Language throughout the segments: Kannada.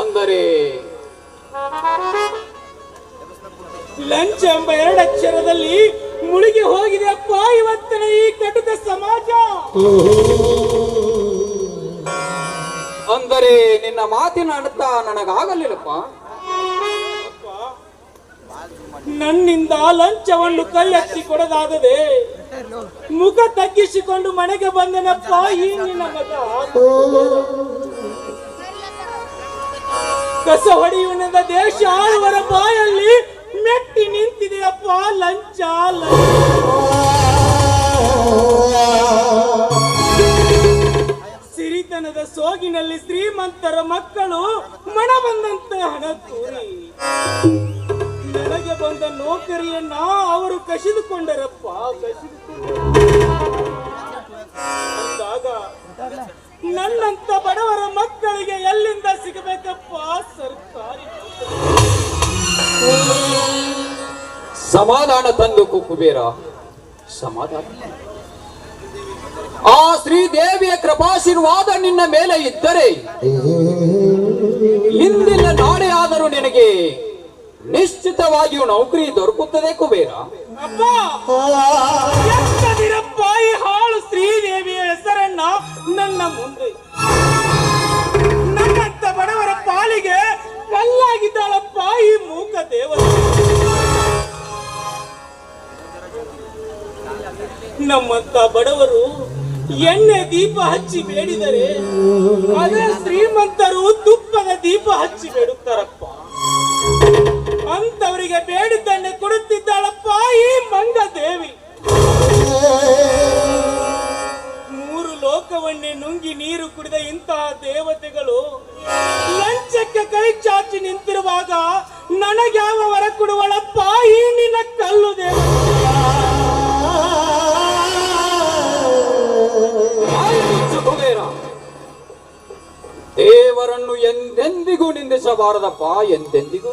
ಅಂದರೆ ಲಂಚ ಎಂಬ ಎರಡು ಅಕ್ಷರದಲ್ಲಿ ಮುಳುಗಿ ಹೋಗಿದೆ ಅಪ್ಪ ಇವತ್ತಿನ ಈ ಕಟುಕ ಸಮಾಜ. ಅಂದರೆ ನಿನ್ನ ಮಾತಿನ ಅರ್ಥ ನನಗಾಗಲಿಲ್ಲಪ್ಪ. ನನ್ನಿಂದ ಲಂಚವನ್ನು ಕೈ ಹಚ್ಚಿ ಕೊಡದಾಗದೆ ಮುಖ ತಗ್ಗಿಸಿಕೊಂಡು ಮನೆಗೆ ಬಂದನಪ್ಪ, ಈ ನಿನ್ನ ಮಗ. ಕಸ ಹೊಡೆಯುವನದ ದೇಶ ಆಳುವರ ಬಾಯಲ್ಲಿ ಮೆಟ್ಟಿ ನಿಂತಿದೆಯಪ್ಪ, ಲಂಚ ಸಿರಿತನದ ಸೋಗಿನಲ್ಲಿ ಶ್ರೀಮಂತರ ಮಕ್ಕಳು ಮಣ ಬಂದಂತೆ ಹಣ ತೂರಿ. ಬಂದ ನೌಕರಿಯನ್ನ ಅವರು ಕಸಿದುಕೊಂಡರಪ್ಪ ಕಸಿದುಕೊಂಡಾಗ ನನ್ನಂತ ಬಡವರ ಮಕ್ಕಳಿಗೆ ಎಲ್ಲಿಂದ ಸಿಗಬೇಕಪ್ಪ ಸರ್ಕಾರಿ ಸಮಾಧಾನ ತಂದು ಕುಬೇರ. ಸಮಾಧಾನ. ಆ ಶ್ರೀದೇವಿಯ ಕೃಪಾಶೀರ್ವಾದ ನಿನ್ನ ಮೇಲೆ ಇದ್ದರೆ ಹಿಂದಿನ ನಾಳೆ ಆದರೂ ನಿನಗೆ ನಿಶ್ಚಿತವಾಗಿಯೂ ನೌಕರಿ ದೊರಕುತ್ತದೆ ಕುಬೇರ. ಈ ಹಾಳು ಶ್ರೀದೇವಿಯ ಹೆಸರನ್ನ ನನ್ನ ಮುಂದೆ. ನನ್ನಂತ ಬಡವರ ಪಾಲಿಗೆ ಕಲ್ಲಾಗಿದ್ದಾಳಪ್ಪ ಈ ಮೂಕ ದೇವರು ನಮ್ಮಂತ ಬಡವರು ಎಣ್ಣೆ ದೀಪ ಹಚ್ಚಿ ಬೇಡಿದರೆ ಅದೇ ಶ್ರೀಮಂತರು ತುಪ್ಪದ ದೀಪ ಹಚ್ಚಿ ಬೇಡುತ್ತಾರಪ್ಪ. ಅಂತವರಿಗೆ ಬೇಡಿದ್ದನ್ನೇ ಕೊಡುತ್ತಿದ್ದಾಳಪ್ಪ ಈ ಮಂಗ ದೇವಿ ಮೂರು ಲೋಕವನ್ನೇ ನುಂಗಿ ನೀರು ಕುಡಿದ ಇಂತಹ ದೇವತೆಗಳು ಲಂಚಕ್ಕೆ ಕೈ ಚಾಚಿ ನಿಂತಿರುವಾಗ ನನಗ್ಯಾವ ವರ ಕೊಡುವಳಪ್ಪ ಈ ನಿನ್ನ ಕಲ್ಲು ದೇವ ದೇವರನ್ನು ಎಂದೆಂದಿಗೂ ನಿಂದಿಸಬಾರದಪ್ಪ, ಎಂದೆಂದಿಗೂ.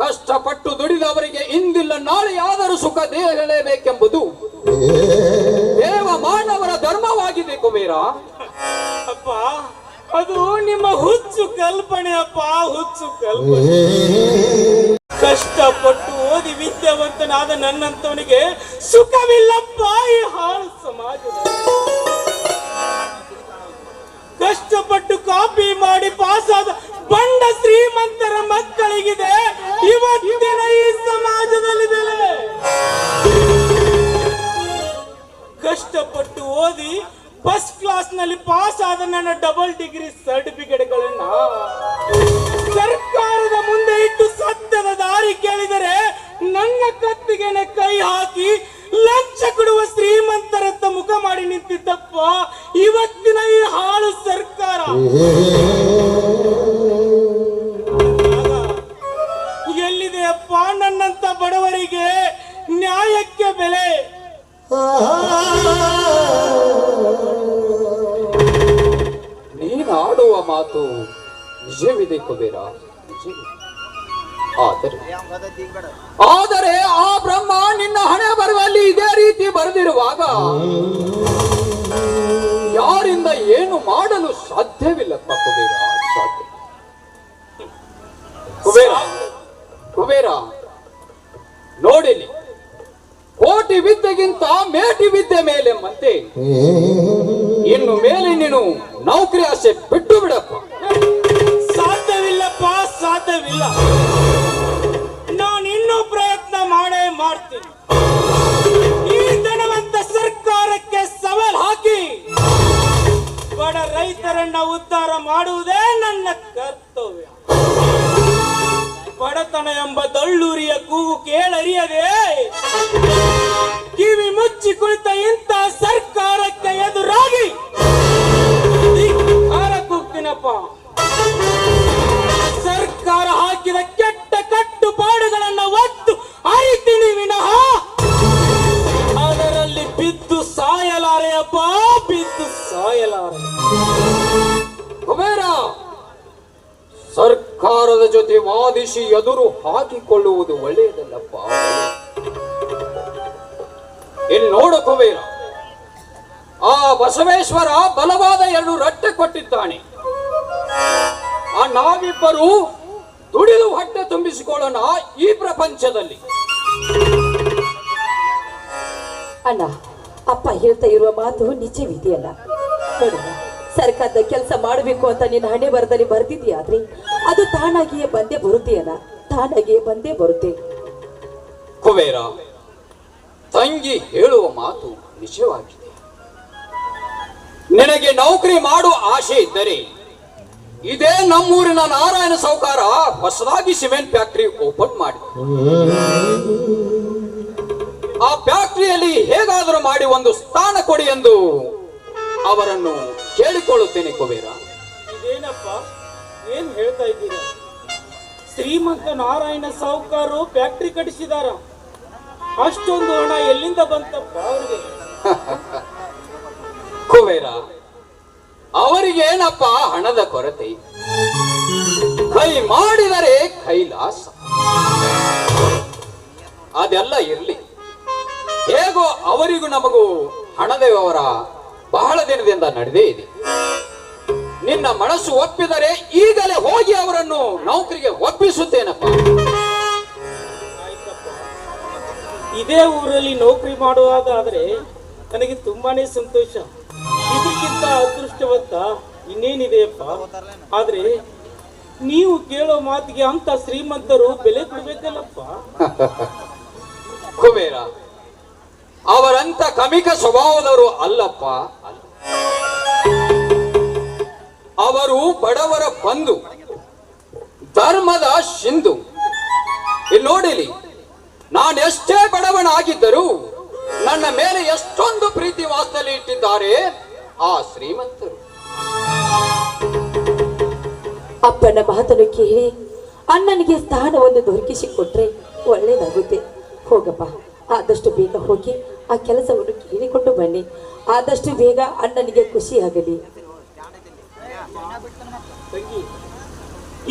ಕಷ್ಟಪಟ್ಟು ದುಡಿದವರಿಗೆ ಇಂದಿಲ್ಲ, ನಾಳೆಯಾದರೂ ಸುಖ ದೇಹಲೇಬೇಕೆಂಬುದು. ದೇವ ಮಾನವರ ಧರ್ಮವಾಗಿದೆ, ಕುಬೇರ. ಅಪ್ಪ, ಅದು ನಿಮ್ಮ ಹುಚ್ಚು ಕಲ್ಪನೆ ಅಪ್ಪ, ಹುಚ್ಚು ಕಲ್ಪನೆ. ಕಷ್ಟಪಟ್ಟು ಓದಿ ವಿದ್ಯಾವಂತನಾದ ನನ್ನಂತವನಿಗೆ ಸುಖವಿಲ್ಲಪ್ಪ ಈ ಹಾಳು ಸಮಾಜ ಕಷ್ಟಪಟ್ಟು ಕಾಪಿ ಮಾಡಿ ಪಾಸಾದ ಬಂಡ ಶ್ರೀಮಂತರ ಮಕ್ಕಳಿಗಿದೆ. ಇವತ್ತಿನ ಈ ಸಮಾಜದಲ್ಲಿ ಬೆಲೆ ಕಷ್ಟಪಟ್ಟು ಓದಿ ಫಸ್ಟ್ ಕ್ಲಾಸ್ನಲ್ಲಿ ಪಾಸ್ ಆದ ನನ್ನ ಡಬಲ್ ಡಿಗ್ರಿ ಸರ್ಟಿಫಿಕೇಟ್ಗಳನ್ನ ಸರ್ಕಾರದ ಮುಂದೆ ಇಟ್ಟು ಸತ್ಯದ ದಾರಿ ಕೇಳಿದರೆ ನನ್ನ ಕತ್ತಿಗೆನೆ ಕೈ ಹಾಕಿ ಲಂಚ ಕೊಡುವ ಶ್ರೀಮಂತರತ್ತ ಮುಖ ಮಾಡಿ ನಿಂತಿದ್ದಪ್ಪ. ಮಾತು ನಿಜವಿದೆ ಕುಬೇರ? ಆದರೆ ಆದರೆ ಆ ಬ್ರಹ್ಮ ನಿನ್ನ ಹಣೆ ಬರುವಲ್ಲಿ ಇದೇ ರೀತಿ ಬರೆದಿರುವಾಗ ಯಾರಿಂದ ಏನು ಮಾಡಲು ಸಾಧ್ಯವಿಲ್ಲಪ್ಪ ಕುಬೇರ? ಸಾಧ್ಯ. ಕುಬೇರ ಕುಬೇರ, ನೋಡಿಲಿ, ಕೋಟಿ ವಿದ್ಯೆಗಿಂತ ಮೇಟಿ ವಿದ್ಯೆ ಮೇಲೆ ಮತ್ತೆ ಇನ್ನು ಮೇಲೆ ನೀನು ನೌಕರಿ ಆಸೆ ಬಿಟ್ಟು ಬಿಡಪ್ಪ. ಸಾಧ್ಯವಿಲ್ಲಪ್ಪ, ಸಾಧ್ಯವಿಲ್ಲ. ನಾನು ಇನ್ನೂ ಪ್ರಯತ್ನ ಮಾಡೇ ಮಾಡ್ತೀನಿ. ಈ ಧನವಂತ ಸರ್ಕಾರಕ್ಕೆ ಸವಾಲ್ ಹಾಕಿ. ಬಡ ರೈತರನ್ನ ಉದ್ಧಾರ ಮಾಡುವುದೇ ನನ್ನ ಕರ್ತವ್ಯ. ಬಡತನ ಎಂಬ ದಳ್ಳೂರಿಯ ಕೂಗು ಕೇಳರಿಯದೆ. ಕಿವಿ ಮುಚ್ಚಿ ಕುಳಿತ ಇಂಥ ಸರ್ಕಾರಕ್ಕೆ ಎದುರಾಗಿ. ಕೂಗ್ತೀನಪ್ಪ. ಸರ್ಕಾರ ಹಾಕಿದ ಕೆಟ್ಟ ಕಟ್ಟುಪಾಡುಗಳನ್ನ ಒತ್ತು ಅರಿತೀನಿ ವಿನಃ. ಅದರಲ್ಲಿ ಬಿದ್ದು ಸಾಯಲಾರೆಯಪ್ಪ ಬಿದ್ದು ಸಾಯಲಾರೆ. ಕುಬೇರ, ಸರ್ಕಾರದ ಜೊತೆ ವಾದಿಸಿ ಎದುರು ಹಾಕಿಕೊಳ್ಳುವುದು ಒಳ್ಳೆಯದಲ್ಲಪ್ಪ. ಇಲ್ಲಿ ನೋಡು ಕುಬೇರ. ಆ ಬಸವೇಶ್ವರ ಬಲವಾದ ಎರಡು ರಟ್ಟೆ ಕೊಟ್ಟಿದ್ದಾನೆ. ಆ ನಾವಿಬ್ಬರು ದುಡಿದು ಹೊಟ್ಟೆ ತುಂಬಿಸಿಕೊಳ್ಳೋಣ ಈ ಪ್ರಪಂಚದಲ್ಲಿ. ಅಣ್ಣ ಅಪ್ಪ ಹೇಳ್ತಾ ಇರುವ ಮಾತು ನಿಜವಿದೆಯಲ್ಲ ಸರ್ಕಾರದ ಕೆಲಸ ಮಾಡಬೇಕು ಅಂತ ನಿನ್ನ ಹಣೆ ಬರದಲ್ಲಿ ಬರ್ತಿದ್ಯಾದ್ರೆ ಅದು ತಾನಾಗಿಯೇ ಬಂದೇ ಬರುತ್ತೆಯಲ್ಲ ತಾನಾಗಿಯೇ ಬಂದೇ ಬರುತ್ತೆ. ಕುಬೇರ ತಂಗಿ ಹೇಳುವ ಮಾತು ನಿಜವಾಗಿದೆ. ನಿನಗೆ ನೌಕರಿ ಮಾಡುವ ಆಸೆ ಇದ್ದರೆ ಇದೇ ನಮ್ಮೂರಿನ ನಾರಾಯಣ ಸೌಕಾರ ಹೊಸದಾಗಿ ಸಿಮೆಂಟ್ ಫ್ಯಾಕ್ಟರಿ ಓಪನ್ ಮಾಡಿ ಆ ಫ್ಯಾಕ್ಟರಿಯಲ್ಲಿ ಹೇಗಾದರೂ ಮಾಡಿ ಒಂದು ಸ್ಥಾನ ಕೊಡಿ ಎಂದು ಅವರನ್ನು ಕೇಳಿಕೊಳ್ಳುತ್ತೇನೆ ಕುಬೇರ. ಇದೇನಪ್ಪ? ಏನ್ ಹೇಳ್ತಾ ಇದ್ದೀರಾ? ಶ್ರೀಮಂತ ನಾರಾಯಣ ಸಾಹುಕಾರು ಫ್ಯಾಕ್ಟ್ರಿ ಕಟ್ಟಿಸಿದಾರ? ಅಷ್ಟೊಂದು ಹಣ ಎಲ್ಲಿಂದ ಬಂತಪ್ಪ ಅವರಿಗೆ? ಕುಬೇರ, ಅವರಿಗೇನಪ್ಪ ಹಣದ ಕೊರತೆ? ಕೈ ಮಾಡಿದರೆ ಕೈಲಾಸ. ಅದೆಲ್ಲ ಇರಲಿ. ಹೇಗೋ ಅವರಿಗೂ ನಮಗೂ ಹಣದ ವ್ಯವಹಾರ ಬಹಳ ದಿನದಿಂದ ನಡೆದೇ ಇದೆ. ನಿನ್ನ ಮನಸ್ಸು ಒಪ್ಪಿದರೆ ಈಗಲೇ ಹೋಗಿ ಅವರನ್ನು ನೌಕರಿಗೆ ಇದೇ ಊರಲ್ಲಿ ನೌಕರಿ ಮಾಡುವುದಾದ್ರೆ ನನಗೆ ತುಂಬಾನೇ ಸಂತೋಷ. ಇದಕ್ಕಿಂತ ಅದೃಷ್ಟವಂತ ಇನ್ನೇನಿದೆಯಪ್ಪ? ಆದ್ರೆ ನೀವು ಕೇಳೋ ಮಾತಿಗೆ ಅಂತ ಶ್ರೀಮಂತರು ಬೆಲೆ ಕೊಡ್ಬೇಕಲ್ಲಪ್ಪ. ಕುಮೇರ ಅವರಂತ ಕಮಿಕ ಸ್ವಭಾವದವರು ಅಲ್ಲಪ್ಪ. ಅವರು ಬಡವರ ಬಂಧು, ಧರ್ಮದ ಸಿಂಧು ಇಲ್ಲಿ ನೋಡಿಲಿ ನಾನು ಎಷ್ಟೇ ಬಡವನಾಗಿದ್ದರೂ ನನ್ನ ಮೇಲೆ ಎಷ್ಟೊಂದು ಪ್ರೀತಿ ವಾಸ್ತಲ್ಲಿ ಇಟ್ಟಿದ್ದಾರೆ ಆ ಶ್ರೀಮಂತರು. ಅಪ್ಪನ ಮಾತನ್ನು ಕೇಳಿ ಅಣ್ಣನಿಗೆ ಸ್ಥಾನವನ್ನು ದೊರಕಿಸಿಕೊಟ್ರೆ ಒಳ್ಳೇದಾಗುತ್ತೆ. ಹೋಗಪ್ಪ ಆದಷ್ಟು ಬೇಗ ಹೋಗಿ ಆ ಕೆಲಸವನ್ನು ಕೇಳಿಕೊಂಡು ಬನ್ನಿ. ಆದಷ್ಟು ಬೇಗ ಅಣ್ಣನಿಗೆ ಖುಷಿಯಾಗಲಿ.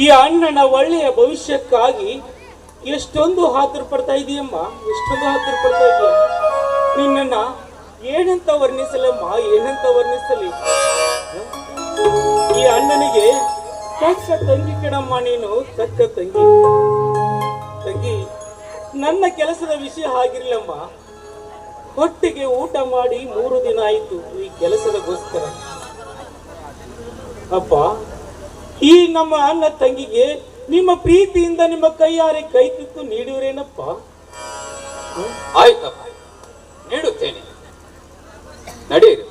ಈ ಅಣ್ಣನ ಒಳ್ಳೆಯ ಭವಿಷ್ಯಕ್ಕಾಗಿ ಎಷ್ಟೊಂದು ಹಾತುರ ಪಡ್ತಾ ಇದೆಯಮ್ಮ, ಎಷ್ಟೊಂದು ಹಾತುರ ಪಡ್ತಾ ಇದೆಯ. ನಿನ್ನ ಏನಂತ ವರ್ಣಿಸಲಮ್ಮ ಏನಂತ ವರ್ಣಿಸಲಿ? ಈ ಅಣ್ಣನಿಗೆ ತಕ್ಕ ತಂಗಿ ಕಣಮ್ಮ ನೀನು ತಕ್ಕ ತಂಗಿ. ತಂಗಿ, ನನ್ನ ಕೆಲಸದ ವಿಷಯ ಆಗಿರ್ಲಮ್ಮ ಹೊಟ್ಟೆಗೆ ಊಟ ಮಾಡಿ ಮೂರು ದಿನ ಆಯಿತು ಈ ಕೆಲಸದಗೋಸ್ಕರ. ಅಪ್ಪ, ಈ ನಮ್ಮ ಅಣ್ಣ ತಂಗಿಗೆ ನಿಮ್ಮ ಪ್ರೀತಿಯಿಂದ ನಿಮ್ಮ ಕೈಯಾರೆ ಕೈ ತುತ್ತು ನೀಡುವರೇನಪ್ಪ? ಆಯ್ತಪ್ಪ ನೀಡುತ್ತೇನೆ. ನಡೆಯಿರಿ.